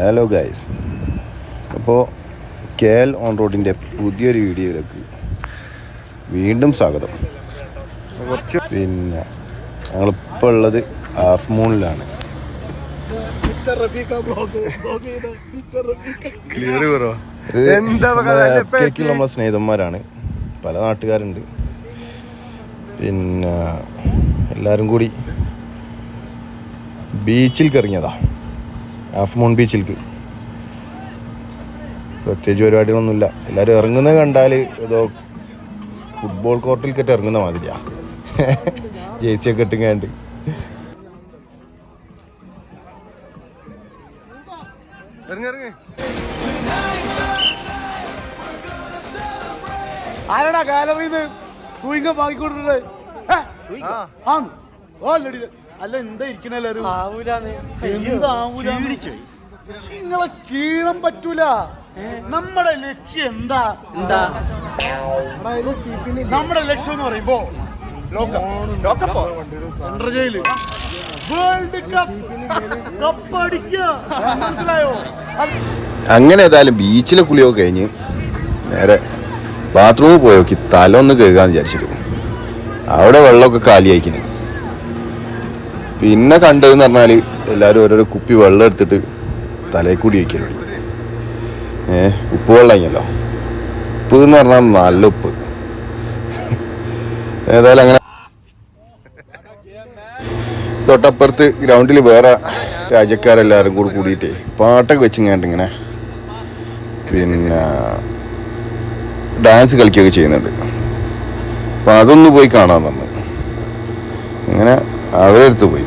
Hello guys അപ്പോൾ K L on റോഡിന്റെ പുതിയൊരു വീഡിയോയിലേക്ക് വീണ്ടും സ്വാഗതം. പിന്നെ ഞങ്ങളിപ്പോൾ ഉള്ളത് ഹാഫ് മൂണിലാണ് നമ്മളെ സ്നേഹിതന്മാരാണ്. പല നാട്ടുകാരുണ്ട്. പിന്നെ എല്ലാവരും കൂടി ബീച്ചിൽ ഇറങ്ങിയതാ ഹാഫ് മൂൺ ബീച്ചിലേക്ക് പ്രത്യേകിച്ച് പരിപാടികളൊന്നുമില്ല. എല്ലാവരും ഇറങ്ങുന്നത് കണ്ടാൽ ഏതോ ഫുട്ബോൾ കോർട്ടിലേക്കിട്ട് ഇറങ്ങുന്ന മാതിരിയാ. ജേഴ്സിയൊക്കെ കെട്ടിങ്ങാണ്ട് ഇട്ടുങ്ങാണ്ട്. ഇറങ്ങി ഗാലറിയിൽ ആരാടാ ഗാലറിന്ന് തൂയിങ്ക വാങ്ങിക്കൊണ്ടിരുന്നത് ആ. ഓൾറെഡി അല്ല എന്താ ഇരിക്കണ എല്ലാരും? എന്താവൂല നിങ്ങളെ ക്ഷീണം പറ്റൂല. നമ്മുടെ ലക്ഷ്യം എന്താ? എന്താ? നമ്മുടെ ലക്ഷ്യം എന്ന് പറയുമ്പോ ലോക്കപ്പോ. Central jail world cup. Cup അടിക്കുക. മനസ്സിലായോ? അങ്ങനെ ഏതായാലും ബീച്ചിലെ കുളിയൊക്കെ കഴിഞ്ഞ് നേരെ ബാത്റൂമിൽ പോയോക്കി തല ഒന്ന് കഴുകാന്ന് വിചാരിച്ചിട്ട് അവിടെ വെള്ളമൊക്കെ കാലിയായിക്കുന്നു പിന്നെ കണ്ടതെന്ന് പറഞ്ഞാൽ എല്ലാവരും ഓരോരോ കുപ്പി വെള്ളം എടുത്തിട്ട് തലയിൽ കൂടി വയ്ക്കൽ തുടങ്ങി. ഏ ഉപ്പ് വെള്ളമല്ലോ ഉപ്പ് എന്ന് പറഞ്ഞാൽ നല്ല ഉപ്പ്. ഏതായാലും അങ്ങനെ തൊട്ടപ്പുറത്ത് ഗ്രൗണ്ടിൽ വേറെ രാജ്യക്കാരെല്ലാവരും കൂടി കൂടിയിട്ടേ പാട്ടൊക്കെ വെച്ചിങ്ങാണ്ട് ഇങ്ങനെ പിന്നെ ഡാൻസ് കളിക്കുകയൊക്കെ ചെയ്യുന്നുണ്ട്. അപ്പം അതൊന്ന് പോയി കാണാൻ പറഞ്ഞു. അങ്ങനെ അവരെടുത്ത് പോയി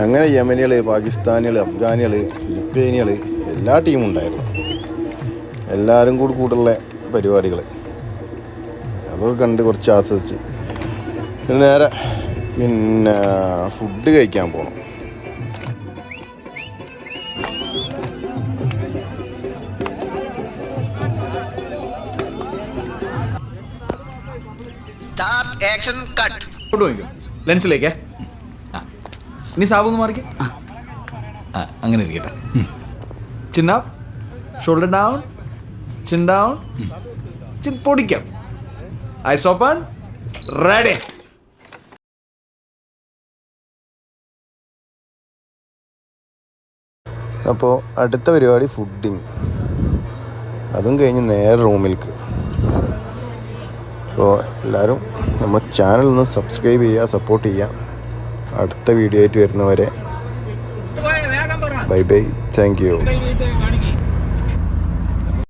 അങ്ങനെ യമനികൾ പാകിസ്ഥാനികൾ അഫ്ഗാനികൾ ഫിലിപ്പീനികൾ എല്ലാ ടീമും ഉണ്ടായിരുന്നു. എല്ലാവരും കൂടി കൂടുള്ള പരിപാടികൾ അതൊക്കെ കണ്ട് കുറച്ച് ആസ്വദിച്ച്. പിന്നെ നേരെ പിന്നെ ഫുഡ് കഴിക്കാൻ പോകണം ആക്ഷൻ കട്ട് ലെൻസിലേക്ക് ഇനി സാബു ഒന്ന് മാറിക്ക. അങ്ങനെ ഇരിക്കട്ടെ. ചിന്ന shoulder down chin down chin പൊടിക്കാം. Eyes open ready അപ്പോൾ അടുത്ത പരിപാടി ഫുഡിങ് അതും കഴിഞ്ഞ് നേരെ റൂമിലേക്ക് അപ്പോൾ എല്ലാവരും നമ്മുടെ ചാനൽ ഒന്ന് സബ്സ്ക്രൈബ് ചെയ്യുക സപ്പോർട്ട് ചെയ്യുക. അടുത്ത വീഡിയോ ആയിട്ട് വരുന്നവരെ. Bye bye thank you